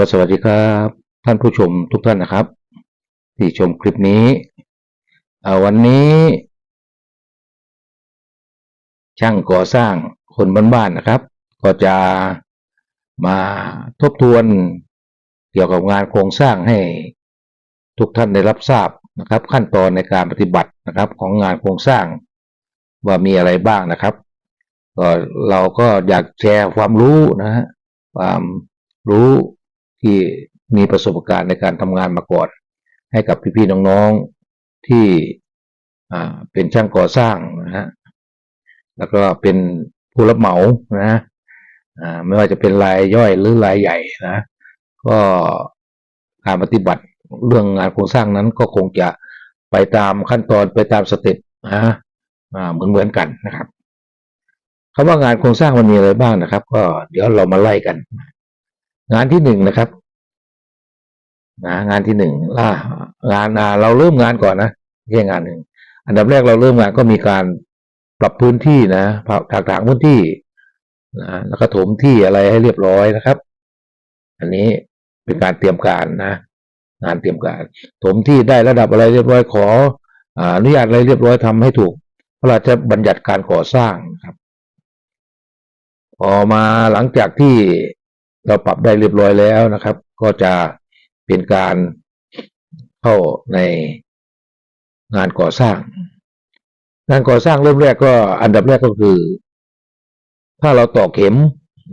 ก็สวัสดีครับท่านผู้ชมทุกท่านนะครับ ที่ชมคลิปนี้วันนี้ ช่างก่อสร้างคนบ้านๆนะครับ ก็จะมาทบทวนเกี่ยวกับงานโครงสร้างให้ทุกท่านได้รับทราบนะครับ ขั้นตอนในการปฏิบัตินะครับของงานโครงสร้างว่ามีอะไรบ้างนะครับก็เราก็อยากแชร์ความรู้นะฮะความรู้ ที่มีประสบการณ์ในการทำงานมาก่อน ให้กับพี่ๆน้องๆที่เป็นช่างก่อสร้างนะฮะแล้วก็เป็นผู้รับเหมานะไม่ว่าจะเป็นรายย่อยหรือรายใหญ่นะ ก็การปฏิบัติเรื่องงานโครงสร้างนั้นก็คงจะไปตามขั้นตอนไปตามสเต็ปนะเหมือนเหมือนกันนะครับคำว่างานโครงสร้างมันมีอะไรบ้างนะครับ ก็เดี๋ยวเรามาไล่กัน งานที่หนึ่งนะครับนะงานที่หนึ่งล่างานเราเริ่มงานก่อนนะไม่ใช่งานหนึ่งอันดับแรกเราเริ่มงานก็มีการปรับพื้นที่นะถากถางพื้นที่นะแล้วก็ถมที่อะไรให้เรียบร้อยนะครับ อันนี้เป็นการเตรียมการนะงานเตรียมการ ถมที่ได้ระดับอะไรเรียบร้อยขออนุญาตอะไรเรียบร้อยทำให้ถูกพระราชบัญญัติการก่อสร้างครับ พอมาหลังจากที่ เราปรับได้เรียบร้อยแล้วนะครับ ก็จะเป็นการเข้าในงานก่อสร้าง งานก่อสร้างเริ่มแรกก็อันดับแรกก็คือ ถ้าเราตอกเข็ม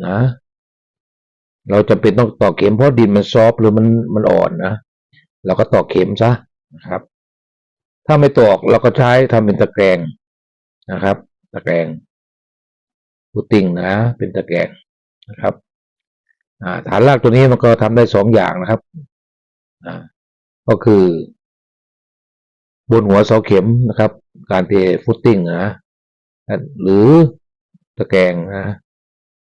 นะ เราจำเป็นต้องตอกเข็มเพราะดินมันซอฟหรือมันมันอ่อนนะเราก็ตอกเข็มซะนะครับ ถ้าไม่ตอกเราก็ใช้ทำเป็นตะแกรงนะครับ ตะแกรงพุตติ้งนะ เป็นตะแกรงนะครับ ฐานรากตัวนี้มันก็ทำได้สองอย่างนะครับก็คือบนหัวเสาเข็มนะครับ การเทฟุตติ้งนะหรือตะแกรงนะ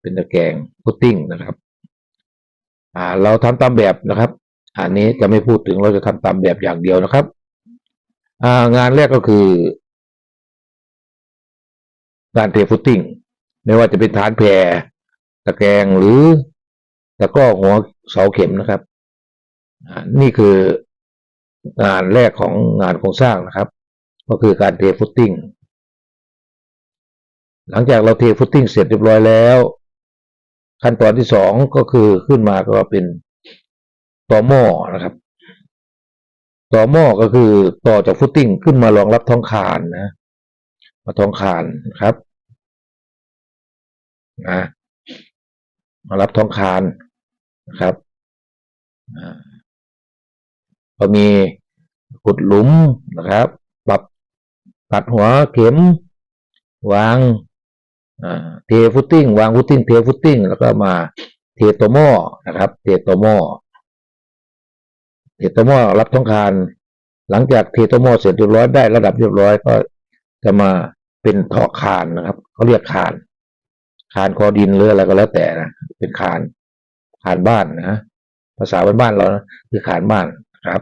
เป็นตะแกรงฟุตติ้งนะครับอ่าเราทำตามแบบนะครับ อันนี้จะไม่พูดถึงเราจะทำตามแบบอย่างเดียวนะครับงานแรกก็คือ การเทฟุตติ้งไม่ว่าจะเป็นฐานแพรตะแกรงหรือ ตะกร้อหัวเสาเข็มนะครับนี่คืองานแรกของงานโครงสร้างนะครับ ก็คือการเทฟุตติ้งหลังจากเราเทฟุตติ้งเสร็จเรียบร้อยแล้ว ขั้นตอนที่สองก็คือขึ้นมาก็เป็นต่อหม้อนะครับ ต่อหม้อก็คือต่อจากฟุตติ้งขึ้นมารองรับท้องคานนะมาท้องคานนครับนะมารับท้องคาน นะครับอ่าก็มีขุดหลุมนะครับ ปรับตัดหัวเข็ม วางเทฟุตติ้ง วางฟุตติ้งเทฟุตติ้ง แล้วก็มาเทตัวหม้อนะครับ เทตัวหม้อเทตัวหม้อรับท้องคานหลังจากเทตัวหม้อเสร็จเรียบร้อยได้ระดับเรียบร้อยก็จะมาเป็นถอกคานนะครับเขาเรียกคาน คานคอดินหรืออะไรก็แล้วแต่นะเป็นคาน คานบ้านนะภาษาบ้านๆเรานะคือคานบ้านครับ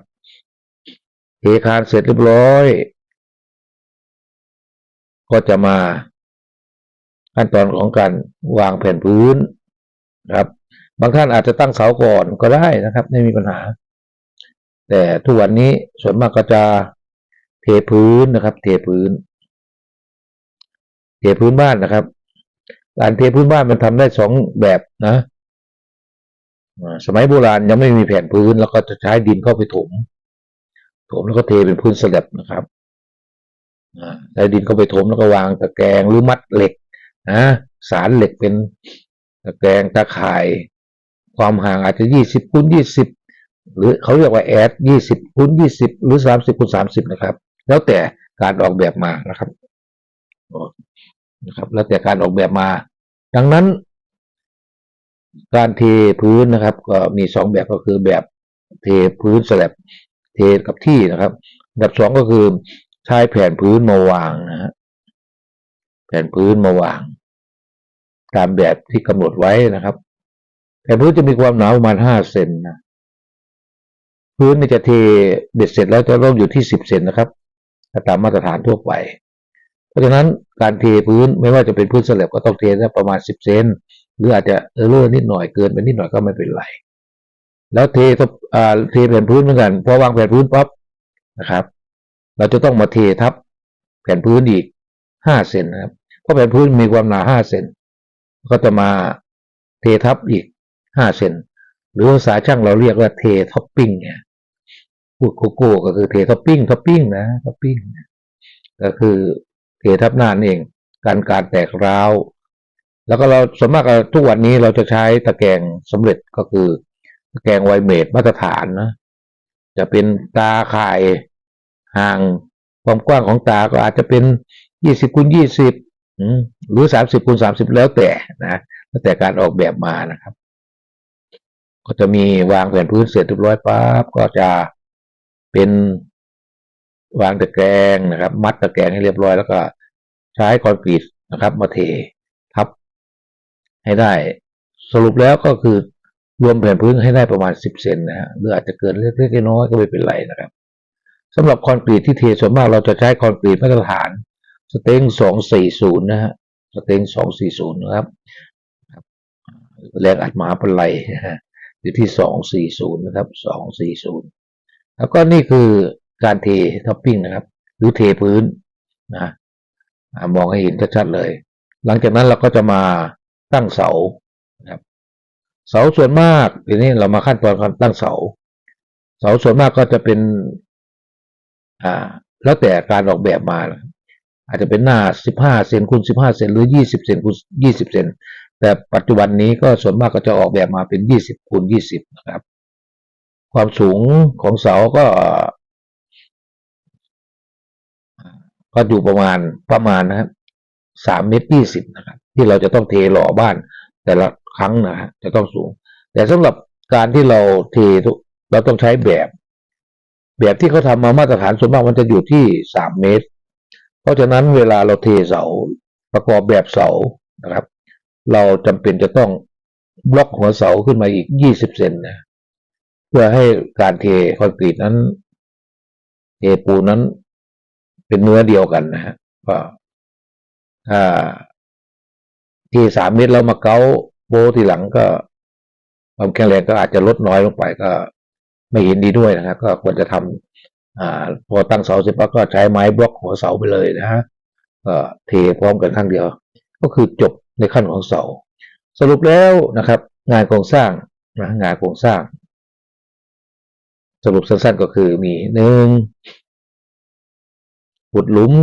เทคานเสร็จเรียบร้อย ก็จะมาขั้นตอนของการวางแผ่นพื้นครับ บางท่านอาจจะตั้งเสาก่อนก็ได้นะครับ ไม่มีปัญหา แต่ทุกวันนี้ส่วนมากก็จะเทพื้นนะครับ เทพื้น เทพื้นบ้านนะครับ การเทพื้นบ้านมันทำได้สองแบบนะ สมัยโบราณยังไม่มีแผ่นพื้น แล้วก็จะใช้ดินเข้าไปถมถมแล้วก็เทเป็นพื้นสลับนะครับใช้ดินเข้าไปถมแล้วก็วางตะแกรงหรือมัดเหล็กนะสารเหล็กเป็นตะแกรงตะข่าย ความห่างอาจจะยี่สิบคูณยี่สิบหรือเขาเรียกว่าแอดยี่สิบคูณยี่สิบหรือสามสิบคูณสามสิบนะครับ แล้วแต่การออกแบบมานะครับนะครับ แล้วแต่การออกแบบมา ดังนั้น การเทพื้นนะครับ ก็มีสองแบบก็คือแบบเทพื้นสลับเทกับที่นะครับอันดับสองก็คือใช้แผ่นพื้นมาวางนะฮะแผ่นพื้นมาวาง ตามแบบที่กำหนดไว้นะครับแผ่นพื้นจะมีความหนาประมาณห้าเซนนะพื้นนี่จะเทเบ็ดเสร็จแล้วจะต้องอยู่ที่สิบเซนนะครับตามมาตรฐานทั่วไป เพราะฉะนั้นการเทพื้นไม่ว่าจะเป็นพื้นสลับก็ต้องเทได้ประมาณสิบเซน หรืออาจจะเออเลอร์นิดหน่อยเกินไปนิดหน่อยก็ไม่เป็นไร แล้วเทอ่าเทแผ่นพื้นเหมือนกันพอวางแผ่นพื้นปั๊บนะครับ เราจะต้องมาเททับแผ่นพื้นอีกห้าเซนนะครับเพราะแผ่นพื้นมีความหนาห้าเซนก็จะมาเททับอีกห้าเซนหรือภาษาช่างเราเรียกว่าเทท็อปปิ้งเนี่ยพูดโกโก้ก็คือเทท็อปปิ้งท็อปปิ้งนะท็อปปิ้งก็คือเททับหน้านั่นเอง การการแตกร้าว แล้วก็เราส่วนมากทุกวันนี้เราจะใช้ตะแกรงสำเร็จก็คือตะแกรงไวเมดมาตรฐานนะ จะเป็นตาข่ายห่างความกว้างของตาก็อาจจะเป็นยี่สิบคูณยี่สิบหรือสามสิบคูณสามสิบแล้วแต่นะแล้วแต่การออกแบบมานะครับ ก็จะมีวางแผ่นพื้นเสร็จเรียบร้อยปั๊บก็จะเป็นวางตะแกรงนะครับ มัดตะแกรงให้เรียบร้อยแล้วก็ใช้คอนกรีตนะครับ มาเท ให้ได้ สรุปแล้วก็คือรวมแผ่นพื้นให้ได้ประมาณสิบเซนนะฮะหรืออาจจะเกินเล็กๆน้อยๆก็ไม่เป็นไรนะครับสำหรับคอนกรีตที่เทส่วนมากเราจะใช้คอนกรีตมาตรฐานสเต็งสองสี่ศูนย์นะฮะสเต็งสองสี่ศูนย์นะครับแรงอัดมหาปลัยนะฮะอยู่ที่สองสี่ศูนย์นะครับสองสี่ศูนย์แล้วก็นี่คือการเทท็อปปิ้งนะครับ หรือเทพื้นนะมองให้เห็นชัดๆเลย หลังจากนั้นเราก็จะมา ตั้งเสานะครับ เสาส่วนมากทีนี้เรามาขั้นตอนการตั้งเสา เสาส่วนมากก็จะเป็น อ่า แล้วแต่การออกแบบมา อาจจะเป็นหน้าสิบห้าเซนคูณสิบห้าเซนหรือยี่สิบเซนคูณยี่สิบเซนแต่ปัจจุบันนี้ก็ส่วนมากก็จะออกแบบมาเป็นยี่สิบคูณยี่สิบนะครับ ความสูงของเสาก็ก็อยู่ประมาณประมาณนะครับสามเมตรยี่สิบนะครับ ที่เราจะต้องเทหล่อบ้าน แต่ละครั้งนะฮะจะต้องสูง แต่สำหรับการที่เราเททุกเราต้องใช้แบบ แบบที่เขาทำมามาตรฐานส่วนมากมันจะอยู่ที่สามเมตร เพราะฉะนั้นเวลาเราเทเสาประกอบแบบเสานะครับ เราจำเป็นจะต้องบล็อกหัวเสาขึ้นมาอีกยี่สิบเซนนะเพื่อให้การเทคอนกรีตนั้นเทปูนนั้นเป็นเนื้อเดียวกันนะฮะก็ถ้า ที่สามเมตรแล้วมาเกาโบทีหลังก็ความแข็งแรงก็อาจจะลดน้อยลงไปก็ไม่เห็นดีด้วยนะครับ ก็ควรจะทำอ่าพอตั้งเสาเสร็จแล้วก็ใช้ไม้บล็อกหัวเสาไปเลยนะฮะก็เทพร้อมกันครั้งเดียว ก็คือจบในขั้นของเสา สรุปแล้วนะครับ งานโครงสร้างนะงานโครงสร้าง สรุปสั้นๆก็คือมีหนึ่งขุดหลุม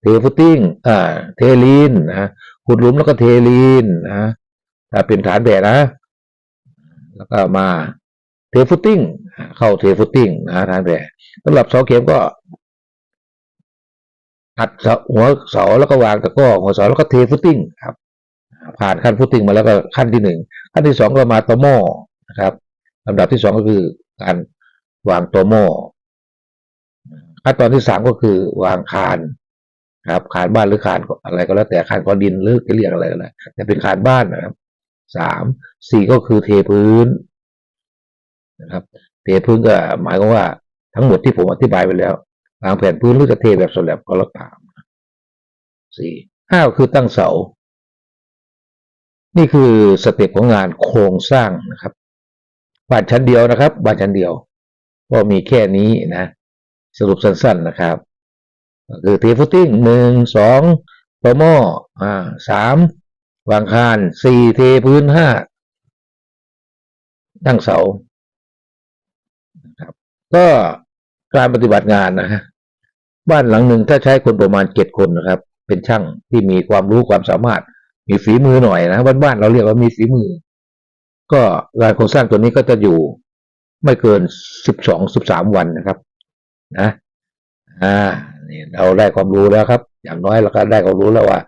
เทฟุตติ้งอ่าเทลีนนะ ขุดหลุมแล้วก็เทลีนนะถ้าเป็นฐานแบบนะ แล้วก็มาเทฟุตติ้ง เข้าเทฟุตติ้งนะฐานแบบสำหรับเสาเข็มก็อัดหัวเสาแล้วก็วางตะก้อหัวเสาแล้วก็เทฟุตติ้งครับผ่านขั้นฟุตติ้งมาแล้วก็ขั้นที่หนึ่งขั้นที่สองก็มาตอม้อนะครับลำดับที่สองก็คือการวางตัวหม้อขั้นตอนที่สามก็คือวางคาน ครับคานบ้านหรือคานอะไรก็แล้วแต่คานก้อนดินหรือจะเรียกอะไรก็ได้แต่เป็นคานบ้านนะครับสามสี่ก็คือเทพื้นนะครับ เทพื้นก็หมายความว่าทั้งหมดที่ผมอธิบายไปแล้ววางแผ่นพื้นหรือจะเทแบบสลับก็แล้วตามสี่ห้าคือตั้งเสา นี่คือสเต็ปของงานโครงสร้างนะครับบ้านชั้นเดียวนะครับบ้านชั้นเดียว ก็มีแค่นี้นะ สรุปสั้นๆนะครับ คือเทฟุตติ้งหนึ่งสองตหม้ออ่าสามวางคานสี่เทพื้นห้าตั้งเสาครับ ก็การปฏิบัติงานนะฮะบ้านหลังหนึ่งถ้าใช้คนประมาณเจ็ดคนนะครับ เป็นช่างที่มีความรู้ความสามารถ มีฝีมือหน่อยนะบ้านบ้านเราเรียกว่ามีฝีมือ ก็งานโครงสร้างตัวนี้ก็จะอยู่ไม่เกินสิบสองสิบสามวันนะครับ นะ อ่า นี่เราได้ความรู้แล้วครับ อย่างน้อยเราก็ได้ความรู้แล้วว่า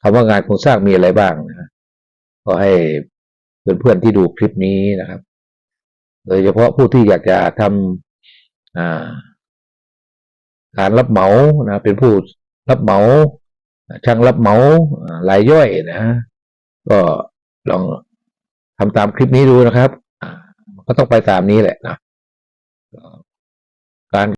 คำว่างานโครงสร้างมีอะไรบ้างนะก็ให้เพื่อนๆที่ดูคลิปนี้นะครับ โดยเฉพาะผู้ที่อยากจะทำอ่าการรับเหมานะเป็นผู้รับเหมา ช่างรับเหมารายย่อยนะก็ลองทำตามคลิปนี้ดูนะครับก็ต้องไปตามนี้แหละนะการ